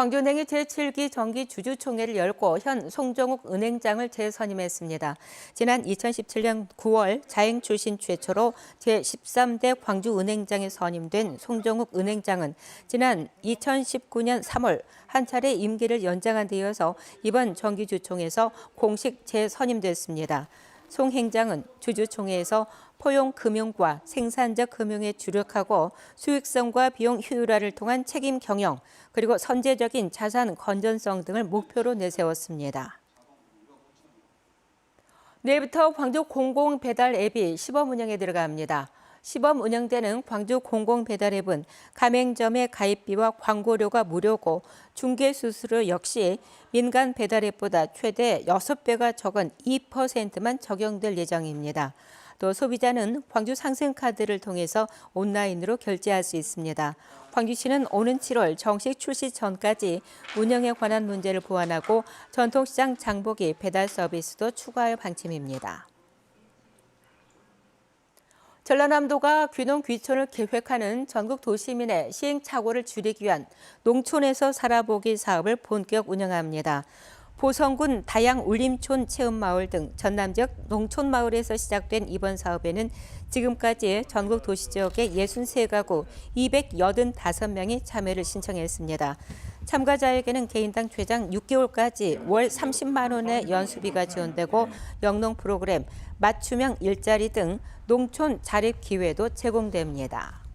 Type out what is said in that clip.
광주은행이 제7기 정기 주주총회를 열고 현 송정욱 은행장을 재선임했습니다. 지난 2017년 9월 자행 출신 최초로 제13대 광주은행장에 선임된 송정욱 은행장은 지난 2019년 3월 한 차례 임기를 연장한 데 이어서 이번 정기주총에서 공식 재선임됐습니다. 송 행장은 주주총회에서 포용 금융과 생산적 금융에 주력하고 수익성과 비용 효율화를 통한 책임 경영 그리고 선제적인 자산 건전성 등을 목표로 내세웠습니다. 내일부터 광주 공공 배달 앱이 시범 운영에 들어갑니다. 시범 운영되는 광주 공공 배달 앱은 가맹점의 가입비와 광고료가 무료고 중개 수수료 역시 민간 배달 앱보다 최대 6배가 적은 2%만 적용될 예정입니다. 또 소비자는 광주 상생카드를 통해서 온라인으로 결제할 수 있습니다. 광주시는 오는 7월 정식 출시 전까지 운영에 관한 문제를 보완하고 전통시장 장보기 배달 서비스도 추가할 방침입니다. 전라남도가 귀농 귀촌을 계획하는 전국 도시민의 시행착오를 줄이기 위한 농촌에서 살아보기 사업을 본격 운영합니다. 보성군 다양 울림촌 체험마을 등 전남 지역 농촌 마을에서 시작된 이번 사업에는 지금까지 전국 도시 지역의 63가구 285명이 참여를 신청했습니다. 참가자에게는 개인당 최장 6개월까지 월 30만 원의 연수비가 지원되고 영농 프로그램, 맞춤형 일자리 등 농촌 자립 기회도 제공됩니다.